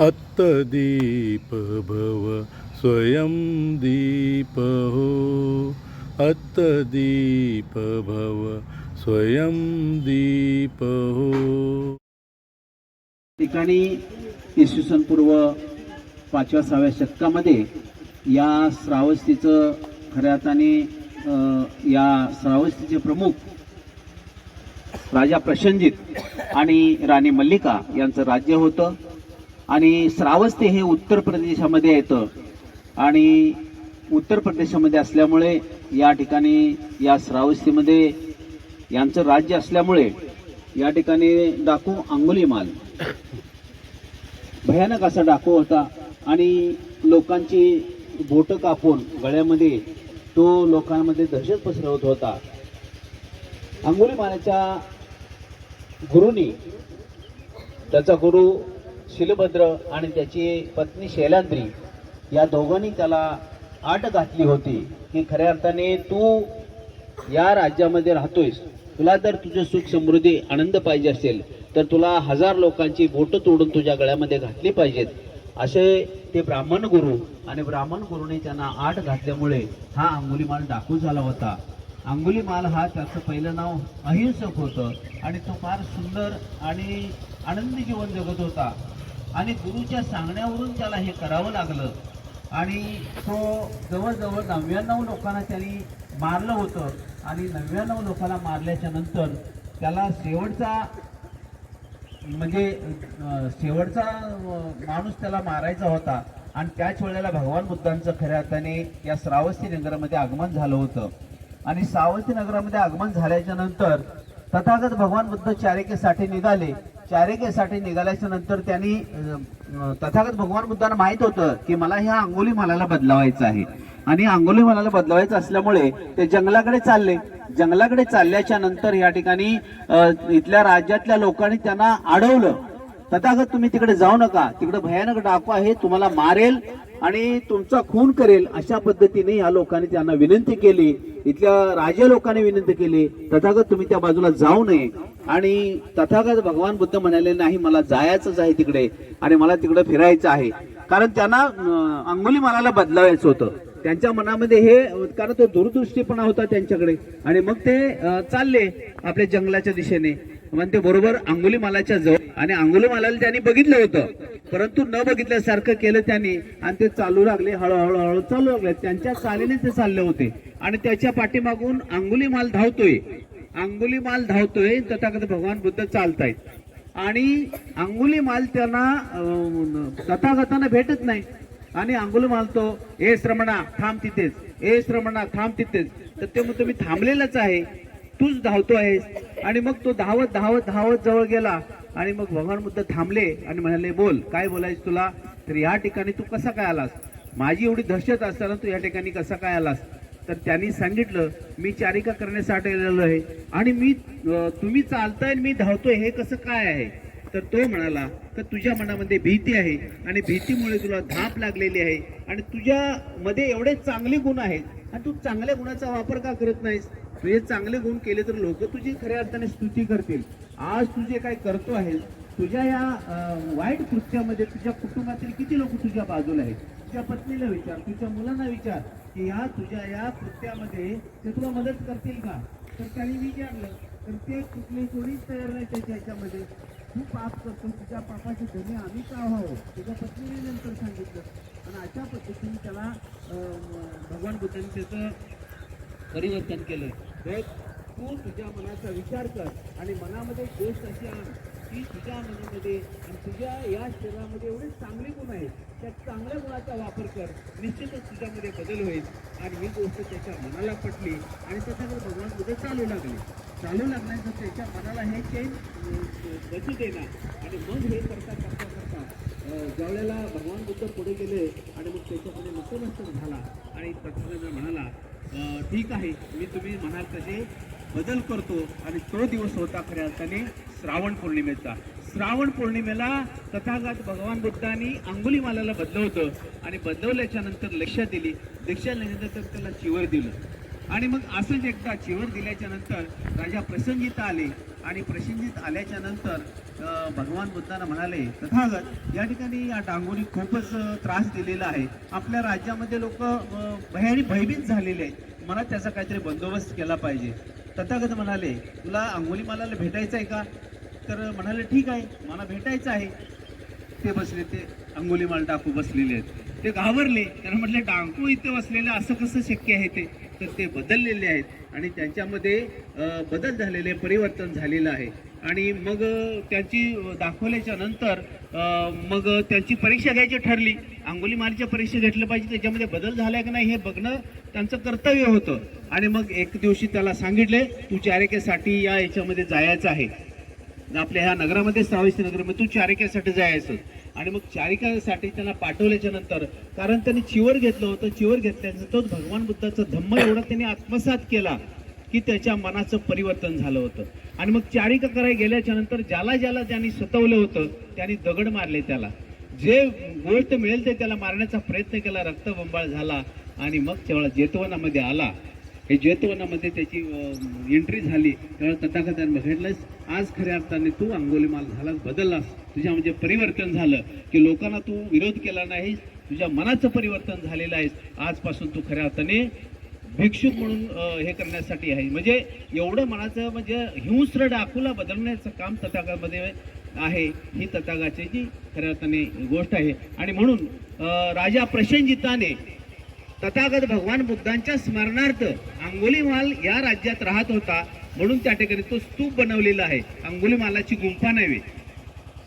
अत्तदीप भव स्वयं दीप हो अत्तदीप भव स्वयं दीप हो ठिकाणी इसवी सन पूर्व पाचव्या सहाव्या शतकामध्ये या श्रावस्तीचं खऱ्या अर्थाने या श्रावस्तीचे प्रमुख राजा प्रशंजित आणि राणी मल्लिका यांचं राज्य होतं. आणि श्रावस्ती हे उत्तर प्रदेशामध्ये येतं. आणि उत्तर प्रदेशामध्ये असल्यामुळे या ठिकाणी या श्रावस्तीमध्ये यांचं राज्य असल्यामुळे या ठिकाणी डाकू अंगुलीमाल भयानक असा डाकू होता. आणि लोकांची बोटं कापून गळ्यामध्ये तो लोकांमध्ये दहशत पसरवत होता. अंगुलीमालाच्या गुरुनी त्याचा गुरु शिलभद्र आणि त्याची पत्नी शैलांद्री या दोघांनी त्याला आट घातली होती की खऱ्या अर्थाने तू या राज्यामध्ये राहतोयस. तुला जर तुझं सुख समृद्धी आनंद पाहिजे असेल तर तुला हजार लोकांची बोटं तोडून तुझ्या गळ्यामध्ये घातली पाहिजेत. असे ते ब्राह्मण गुरु आणि ब्राह्मण गुरुने त्यांना आठ घातल्यामुळे हा अंगुलीमाल डाकू झाला होता. अंगुलीमाल हा त्याचं पहिलं नाव अहिंसक होतं आणि तो फार सुंदर आणि आनंदी जीवन जगत होता. आणि गुरुच्या सांगण्यावरून त्याला हे करावं लागलं. आणि तो जवळजवळ नव्याण्णव लोकांना त्यांनी मारलं होतं. आणि नव्याण्णव लोकांना मारल्याच्या नंतर त्याला शेवटचा म्हणजे शेवटचा माणूस त्याला मारायचा होता. आणि त्याच वेळेला भगवान बुद्धांचं खऱ्या अर्थाने या श्रावस्ती नगरामध्ये आगमन झालं होतं. आणि श्रावस्ती नगरामध्ये आगमन झाल्याच्यानंतर तथागत भगवान बुद्ध चारिकेसाठी निघाले. चारिकेसाठी निघाल्याच्या नंतर त्यांनी तथागत भगवान बुद्धांना माहीत होतं की मला ह्या अंगोली मालाला बदलावायचं आहे. आणि अंगोली मालाला बदलावायचं असल्यामुळे ते जंगलाकडे चालले. जंगलाकडे चालल्याच्या नंतर या ठिकाणी इथल्या राज्यातल्या लोकांनी त्यांना अडवलं. तथागत तुम्ही तिकडे जाऊ नका. तिकडे भयानक डाकू आहे तुम्हाला मारेल आणि तुमचा खून करेल अशा पद्धतीने या लोकांनी त्यांना विनंती केली. इथल्या राजे लोकांनी विनंती केली तथागत तुम्ही त्या बाजूला जाऊ नये. आणि तथागत भगवान बुद्ध म्हणाले नाही मला जायचंच आहे तिकडे आणि मला तिकडे फिरायचं आहे. कारण त्यांना अंगुली मालाला बदलावायचं होतं. त्यांच्या मनामध्ये हे कारण तो दूरदृष्टीपणा होता त्यांच्याकडे. आणि मग ते चालले आपल्या जंगलाच्या दिशेने. मग ते बरोबर अंगुलीमालाच्या जवळ आणि अंगुलीमालाला त्यांनी बघितलं होतं. परंतु न बघितल्यासारखं केलं त्यांनी. आणि ते चालू लागले हळूहळू हळू चालू लागले. त्यांच्या चालीने ते चालले होते. आणि त्याच्या पाठीमागून अंगुलीमाल धावतोय. अंगुलीमाल धावतोय तथागत भगवान बुद्ध चालतायत. आणि अंगुलीमाल त्यांना अ, तथागतांना भेटत नाही. आणि अंघोली माल तो ए श्रमणा थांब तिथेच. ए श्रमणा थांब तिथेच. तर ते मग तुम्ही थांबलेलंच आहे. तूच धावतो आहेस. आणि मग तो धावत धावत धावत जवळ गेला. आणि मग भगवान बुद्ध थांबले आणि म्हणाले बोल काय बोलायचं तुला? तर या ठिकाणी तू कसा काय आलास? माझी एवढी दहशत असताना तू या ठिकाणी कसा काय आलास? तर त्यांनी सांगितलं मी चारिका करण्यासाठी आलेलो आहे. आणि मी तुम्ही चालताय मी धावतोय हे कसं काय आहे? तर तो म्हणाला तर तुझ्या मनामध्ये भीती आहे? आणि भीतीमुळे तुला धाप लागलेली आहे. आणि तुझ्यामध्ये एवढे चांगले गुण आहेत आणि तू चांगल्या गुणाचा वापर का करत नाहीस? तुझे चांगले गुण केले तर लोक तुझी खऱ्या अर्थाने स्तुती करतील. आज तू जे काय करतो आहेस तुझ्या या वाईट कृत्यामध्ये तुझ्या कुटुंबातील किती लोक तुझ्या बाजूला आहेत? तुझ्या पत्नीला विचार तुझ्या मुलांना विचार की या तुझ्या या कृत्यामध्ये ते तुला मदत करतील का? तर त्यांनी विचारलं तर ते कुठले कोणीच तयार नाही त्याच्या ह्याच्यामध्ये. तू पाप करतो तुझ्या पापाची धनी आम्ही का व्हावं? तुझ्या पत्नीने नंतर सांगितलं. आणि अशा पद्धतीने त्याला भगवान बुद्धांनी त्याचं परिवर्तन केलं तर तू तुझ्या मनाचा विचार कर आणि मनामध्ये गोष्ट अशी आण की तुझ्या मनामध्ये आणि तुझ्या या शरीरामध्ये एवढे चांगले गुण आहेत त्या चांगल्या गुणाचा वापर कर. निश्चितच तुझ्यामध्ये बदल होईल. आणि ही गोष्ट त्याच्या मनाला पटली आणि त्याच्याकडे भगवान बुद्ध चालू लागले. चालू लागल्यानंतर त्याच्या मनाला हे चेंज बसू देणार. आणि मग हे करता करता ज्यावेळेला भगवान बुद्ध पुढे गेले आणि मग त्याच्यापुढे नतमस्तक झाला आणि तत्सम म्हणाला ठीक आहे मी तुम्ही म्हणाल तसे बदल करतो आणि तो दिवस होता खऱ्या अर्थाने श्रावण पौर्णिमेचा. श्रावण पौर्णिमेला तथागत भगवान बुद्धांनी अंगुलीमालाला बदलवतं आणि बदलवल्याच्या नंतर लक्ष दिली. दीक्षा दिल्यानंतर त्याला चिवर दिलं. आणि मग असंच एकदा चिवर दिल्याच्या नंतर राजा प्रसंगीता आले. आणि प्रसिद्धीत आल्याच्यानंतर भगवान बुद्धांना म्हणाले तथागत या ठिकाणी या डांगोनी खूपच त्रास दिलेला आहे. आपल्या राज्यामध्ये लोक भयानी भयभीत झालेले आहेत. मला त्याचा काहीतरी बंदोबस्त केला पाहिजे. तथागत म्हणाले तुला अंगोलीमालाला भेटायचं आहे का? तर म्हणाले ठीक आहे मला भेटायचं आहे. ते बसले ते अंगुलीमाल डाकू बसलेले आहेत. ते घाबरले. त्यांना म्हटले डाकू इथे बसलेले असं कसं शक्य आहे ते? तर ते बदललेले आहेत आणि त्यांच्यामध्ये बदल झालेले परिवर्तन झालेलं आहे. आणि मग त्यांची दाखवल्याच्या नंतर मग त्यांची परीक्षा घ्यायची ठरली. अंगुलीमालच्या परीक्षा घेतलं पाहिजे त्याच्यामध्ये बदल झाला की नाही हे बघणं त्यांचं कर्तव्य होतं. आणि मग एक दिवशी त्याला सांगितले तू चारिकेसाठी या याच्यामध्ये जायचं आहे. आपल्या ह्या नगरामध्ये श्रावस्ती नगरमध्ये तू चारेक्यासाठी जायचं. आणि मग चारिकासाठी त्यांना पाठवल्याच्या नंतर कारण त्यांनी चिवर घेतलं होतं चिवर घेतल्यानंतर तोच भगवान बुद्धाचा धम्म एवढा त्यांनी आत्मसात केला की त्याच्या मनाचं परिवर्तन झालं होतं. आणि मग चारिका करायला गेल्याच्यानंतर ज्याला ज्याला त्यांनी सतवलं होतं त्यांनी दगड मारले त्याला. जे गोष्ट मिळेल ते त्याला मारण्याचा प्रयत्न केला रक्तबंबाळ झाला आणि मग जेव्हा जेतवनामध्ये आला हे जैतवनामध्ये त्याची एंट्री झाली तेव्हा तथागतांनी बघितलंस. आज खऱ्या अर्थाने तू अंगोलीमाल झालास बदललास. तुझ्या म्हणजे परिवर्तन झालं की लोकांना तू विरोध केला नाहीस तुझ्या मनाचं परिवर्तन झालेलं आहेस आजपासून तू खऱ्या अर्थाने भिक्षुक म्हणून हे करण्यासाठी आहे. म्हणजे एवढं मनाचं म्हणजे हिंस्र डाकूला बदलण्याचं काम तथागामध्ये आहे. ही तथागाची जी खऱ्या अर्थाने गोष्ट आहे. आणि म्हणून राजा प्रशंजिताने तथागत भगवान बुद्धांच्या स्मरणार्थ अंगुलीमाल या राज्यात राहत होता म्हणून त्या ठिकाणी तो स्तूप बनवलेला आहे. अंगुलीमालाची गुंफा नव्हे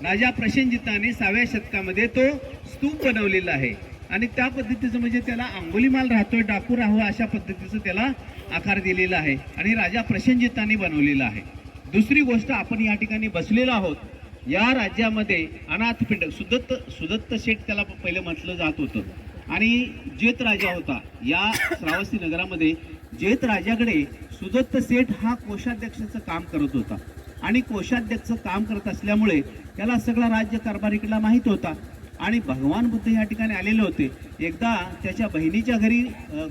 राजा प्रसेनजिताने सहाव्या शतकामध्ये तो स्तूप बनवलेला आहे. आणि त्या पद्धतीचं म्हणजे त्याला अंगुलीमाल राहतोय डाकू राहो अशा पद्धतीचं त्याला आकार दिलेला आहे आणि राजा प्रसेनजिताने बनवलेला आहे. दुसरी गोष्ट आपण या ठिकाणी बसलेलो आहोत. या राज्यामध्ये अनाथपिंड सुदत्त सुदत्त शेठ त्याला पहिले म्हटलं जात होतं. आणि जेत राजा होता. या श्रावस्ती नगरामध्ये जेत राजाकडे सुदत्त सेठ हा कोषाध्यक्षाचं काम करत होता. आणि कोषाध्यक्ष काम करत असल्यामुळे त्याला सगळा राज्य कारभार इकडला माहीत होता. आणि भगवान बुद्ध या ठिकाणी आलेले होते. एकदा त्याच्या बहिणीच्या घरी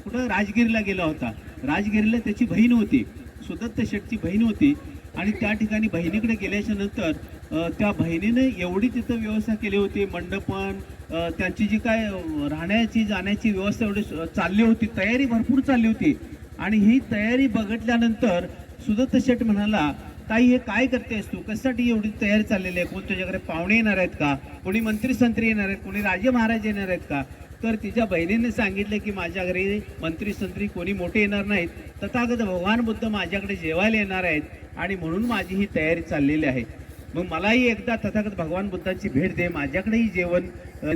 कुठं? राजगिरीला गेला होता. राजगिरीला त्याची बहीण होती. सुदत्त शेठची बहीण होती. आणि त्या ठिकाणी बहिणीकडे गेल्याच्यानंतर त्या बहिणीने एवढी तिथं व्यवस्था केली होती. मंडपन त्यांची जी काय राहण्याची जाण्याची व्यवस्था एवढी चालली होती तयारी भरपूर चालली होती. आणि ही तयारी बघितल्यानंतर सुदत्त शेठ म्हणाला ताई हे काय करतेस तू? कशासाठी एवढी तयारी चाललेली आहे? कोण तुझ्याकडे पाहुणे येणार आहेत का? कोणी मंत्री संत्री येणार आहेत? कोणी राजे महाराज येणार आहेत का? तर तिच्या बहिणीने सांगितलं की माझ्या घरी मंत्री संत्री कोणी मोठे येणार नाहीत. तथागत भगवान बुद्ध माझ्याकडे जेवायला येणार आहेत आणि म्हणून माझी ही तयारी चाललेली आहे. मग मलाही एकदा तथागत भगवान बुद्धांची भेट दे माझ्याकडेही जेवण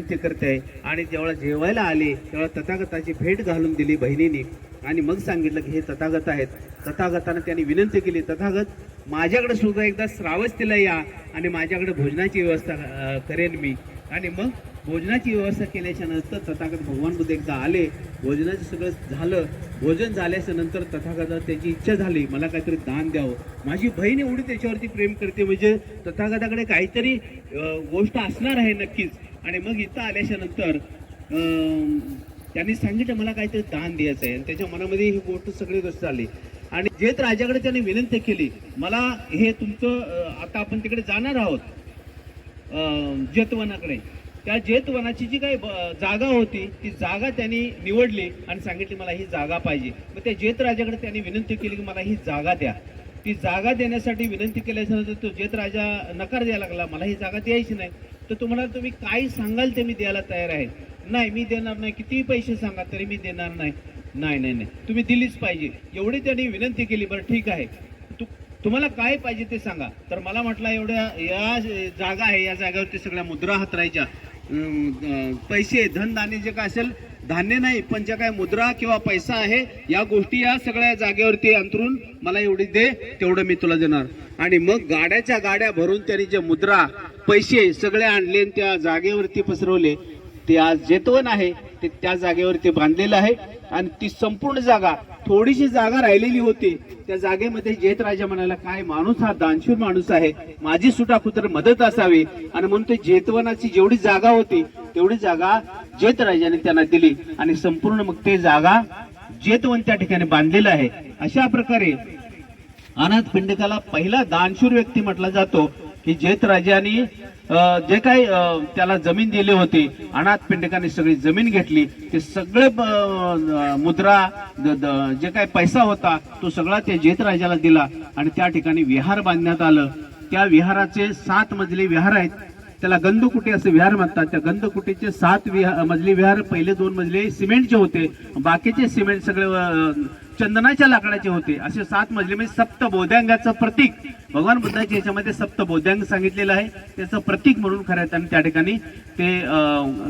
ते करते. आणि जेव्हा जेवायला आले तेव्हा तथागताची भेट घालून दिली बहिणीने. आणि मग सांगितलं की हे तथागत आहेत. तथागतानं त्यांनी विनंती केली तथागत माझ्याकडे सुद्धा एकदा श्रावस्तीला या आणि माझ्याकडे भोजनाची व्यवस्था करेन मी. आणि मग भोजनाची व्यवस्था केल्याच्यानंतर तथागत भगवान बुद्ध एकदा आले भोजनाचं सगळं झालं भोजन झाल्याच्यानंतर तथागत त्याची इच्छा झाली मला काहीतरी दान द्यावं. माझी बहीण एवढी त्याच्यावरती प्रेम करते म्हणजे तथागताकडे काहीतरी गोष्ट असणार आहे नक्कीच. आणि मग इथं आल्याच्यानंतर त्यांनी सांगितलं मला काहीतरी दान द्यायचं आहे आणि त्याच्या मनामध्ये ही गोष्ट सगळी गोष्ट झाली. आणि जेत राजाकडे त्यांनी विनंती केली मला हे तुमचं आता आपण तिकडे जाणार आहोत जतवनाकडे जेतवनाकडे. त्या जेतवनाची जी काही ब- जागा होती ती जागा त्यांनी निवडली आणि सांगितली मला ही जागा पाहिजे. मग त्या जेत राजाकडे त्यांनी विनंती केली की मला ही जागा द्या. ती जागा देण्यासाठी विनंती केल्याच्यानंतर तो जेत राजा नकार द्यायला लागला मला ही जागा द्यायची नाही. तर तुम्हाला तुम्ही काय सांगाल ते मी द्यायला तयार आहे. नाही मी देणार नाही. कितीही पैसे सांगा तरी मी देणार नाही. नाही नाही नाही. तुम्ही दिलीच पाहिजे. एवढी त्यांनी विनंती केली बरं ठीक आहे. तू तुम्हाला काय पाहिजे ते सांगा. तर मला म्हटलं एवढ्या या जागा आहे या जागेवरती सगळ्या मुद्रा हातरायच्या. पैसे धनधान्य जे काय असेल धान्य नाही पण ज्या काय मुद्रा किंवा पैसा आहे या गोष्टी या सगळ्या जागेवरती अंतरून मला एवढी दे तेवढं मी तुला देणार. आणि मग गाड्याच्या गाड्या भरून त्यांनी जे मुद्रा पैसे सगळे आणले आणि त्या जागेवरती पसरवले ते आज जेतवन आहे ते त्या जागेवरती बांधलेलं आहे. आणि ती संपूर्ण जागा थोडीशी जागा राहिलेली होती त्या जागेमध्ये जेत राजा म्हणाला काय माणूस हा? दानशूर माणूस आहे. माझी सुटा कुत्र मदत असावी. आणि म्हणून ते जेतवनाची जेवढी जागा होती तेवढी जागा जेत राजाने त्यांना दिली. आणि संपूर्ण मग ते जागा जेतवन त्या ठिकाणी बांधलेलं आहे. अशा प्रकारे अनाथ पिंडकाला पहिला दानशूर व्यक्ती म्हटला जातो. की जेत राजाने जे काही त्याला जमीन दिली होती अनाथ पिंडकाने सगळी जमीन घेतली ते सगळे मुद्रा द- जे काही पैसा होता तो सगळा त्या जेत राजाला दिला. आणि त्या ठिकाणी विहार बांधण्यात आलं. त्या विहाराचे सात मजली विहार आहेत. त्याला गंधकुटी असे विहार म्हणतात. त्या गंधकुटीचे सात विहार मजली विहार पहिले दोन मजले सिमेंटचे होते बाकीचे सिमेंट सगळे चंदनाच्या लाकडाचे होते. असे सात मजले म्हणजे सप्त बोध्यांगाचं प्रतीक. भगवान बुद्धाच्या याच्यामध्ये सप्त बोध्यांग सांगितलेलं आहे. त्याचं प्रतीक म्हणून खऱ्या अर्थाने त्या ठिकाणी ते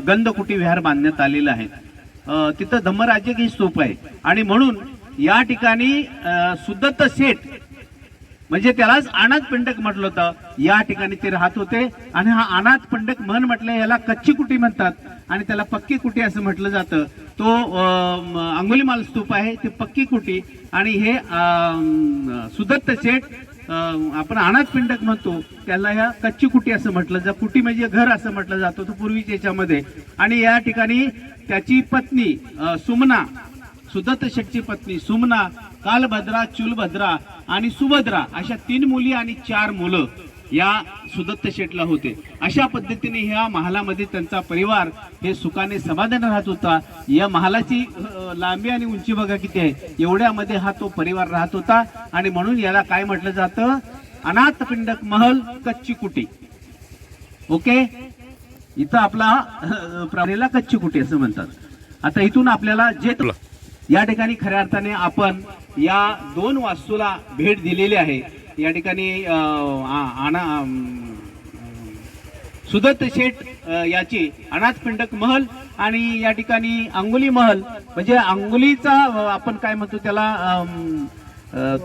गंधकुटी विहार बांधण्यात आलेलं आहे. तिथं धम्मराज्य ही स्तूप आहे. आणि म्हणून या ठिकाणी सुदत्त शेठ म्हणजे त्यालाच अनाथ पिंडक म्हटलं होतं. या ठिकाणी ते राहत होते आणि हा अनाथ पिंडक म्हण म्हटलं याला कच्ची कुटी म्हणतात. आणि त्याला पक्की कुटी असं म्हटलं जातं. तो अंगुलीमाल स्तूप आहे ते पक्की कुटी. आणि हे सुदत्त शेठ आपण अनाथ पिंडक म्हणतो त्याला ह्या कच्ची कुटी असं म्हटलं जातं कुटी म्हणजे घर असं म्हटलं जातं तो पूर्वीच्या याच्यामध्ये. आणि या ठिकाणी त्याची पत्नी सुमना सुदत्त शेठची पत्नी सुमना कालभद्रा चुलभद्रा आणि सुभद्रा अशा तीन मुली आणि चार मुलं या सुदत्त शेटला होते. अशा पद्धतीने ह्या महालामध्ये त्यांचा परिवार हे सुखाने समाधान राहत होता. या महालाची लांबी आणि उंची बघा किती आहे. एवढ्यामध्ये हा तो परिवार राहत होता. आणि म्हणून याला काय म्हटलं जातं? अनाथपिंडक महल कच्ची कुटी ओके? इथं आपला प्राणीला कच्ची कुटी असं म्हणतात. आता इथून आपल्याला जे या ठिकाणी खऱ्या अर्थाने आपण या दोन वास्तूला भेट दिलेली आहे. या ठिकाणी अं, सुदत्त शेठ याची अनाथ पिंडक महल आणि या ठिकाणी अंगुली महल. म्हणजे अंगुलीचा आपण काय म्हणतो त्याला अं,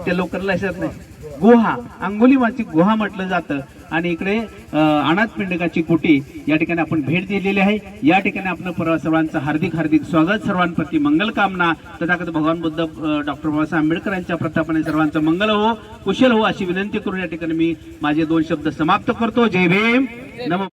ते लोकरला नाही. गुहा अंगुलीमाची गुहा म्हटलं जातं. आणि इकडे अनाथ पिंडकाची कुटी या ठिकाणी आपण भेट दिलेली आहे. या ठिकाणी आपण परवा सर्वांचं हार्दिक हार्दिक स्वागत. सर्वांप्रती मंगल कामना. तथागत भगवान बुद्ध डॉक्टर बाबासाहेब आंबेडकरांच्या प्रतापाने सर्वांचं मंगल हो कुशल हो अशी विनंती करून या ठिकाणी मी माझे दोन शब्द समाप्त करतो. जय भीम. नम